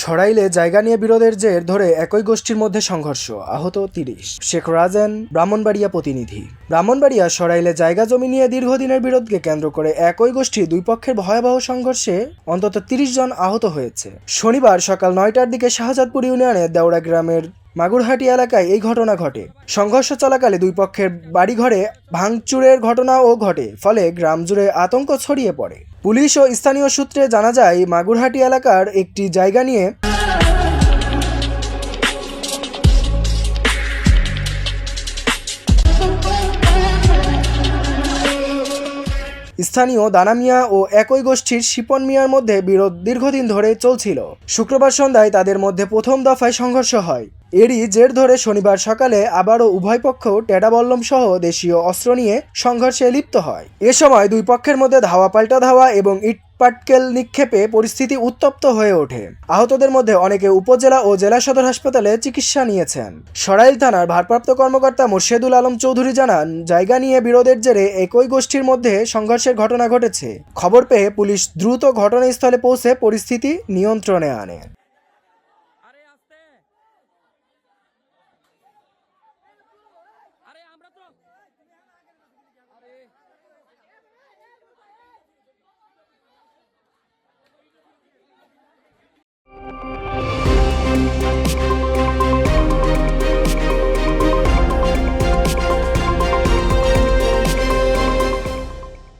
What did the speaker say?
সরাইলে জায়গা নিয়ে বিরোধের জের ধরে একই গোষ্ঠীর মধ্যে সংঘর্ষ, আহত তিরিশ। শেখ রাজেন, ব্রাহ্মণবাড়িয়া প্রতিনিধি। ব্রাহ্মণবাড়িয়া সরাইলে জায়গা জমি নিয়ে দীর্ঘদিনের বিরোধকে কেন্দ্র করে একই গোষ্ঠী দুই পক্ষের ভয়াবহ সংঘর্ষে অন্তত তিরিশ জন আহত হয়েছে। শনিবার সকাল নয়টার দিকে শাহজাদপুর ইউনিয়নের দেওড়া গ্রামের মাগুরহাটি এলাকায় এই ঘটনা ঘটে। সংঘর্ষ চলাকালে দুই পক্ষের বাড়িঘরে ভাঙচুরের ঘটনাও ঘটে, ফলে গ্রাম জুড়ে আতঙ্ক ছড়িয়ে পড়ে। পুলিশ ও স্থানীয় সূত্রে জানা যায়, মাগুরহাটি এলাকার একটি জায়গা নিয়ে স্থানীয় দানা মিয়া ও একই গোষ্ঠীর শিপন মিয়ার মধ্যে বিরোধ দীর্ঘদিন ধরে চলছিল। শুক্রবার সন্ধ্যায় তাদের মধ্যে প্রথম দফায় সংঘর্ষ হয়। এরই জের ধরে শনিবার সকালে আবারও উভয় পক্ষ টেডাবল্লম সহ দেশীয় অস্ত্র নিয়ে সংঘর্ষে লিপ্ত হয়। এ সময় দুই পক্ষের মধ্যে ধাওয়া পাল্টা ধাওয়া এবং ইট পাটকেল নিক্ষেপে পরিস্থিতি উত্তপ্ত হয়ে ওঠে। আহতদের মধ্যে অনেকে উপজেলা ও জেলা সদর হাসপাতালে চিকিৎসা নিয়েছেন। সরাইল থানার ভারপ্রাপ্ত কর্মকর্তা মোর্শেদুল আলম চৌধুরী জানান, জায়গা নিয়ে বিরোধের জেরে একই গোষ্ঠীর মধ্যে সংঘর্ষের ঘটনা ঘটেছে। খবর পেয়ে পুলিশ দ্রুত ঘটনাস্থলে পৌঁছে পরিস্থিতি নিয়ন্ত্রণে আনে।